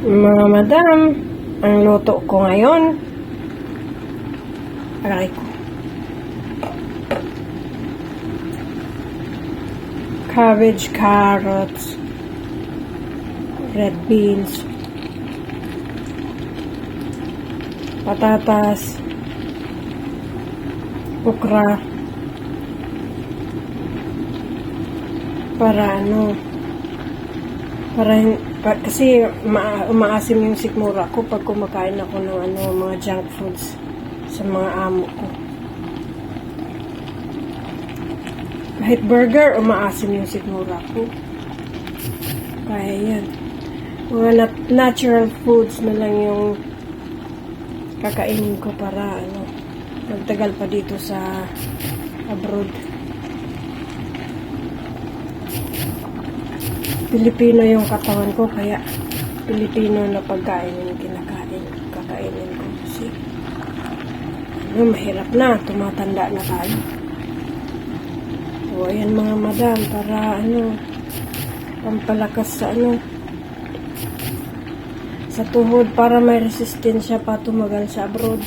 Mga madam, ang luto ko ngayon, aray ko. Cabbage, carrots, red beans, patatas, okra, para ano, para hin- pa, kasi ma, umaasim yung sikmura ko pag kumakain ako ng ano, mga junk foods sa mga amo ko. Kahit burger, umaasim yung sikmura ko. Kaya yan. Mga nat- natural foods na lang yung kakainin ko para ano, magtagal pa dito sa abroad. Pilipino yung katawan ko, kaya Pilipino na pagkain yung kinakain. Kakainin ko kasi ano, mahirap na. Tumatanda na tayo. O, ayan mga madam, para ano, pampalakas sa ano, sa tuhod para may resistensya pa tumagal sa abroad.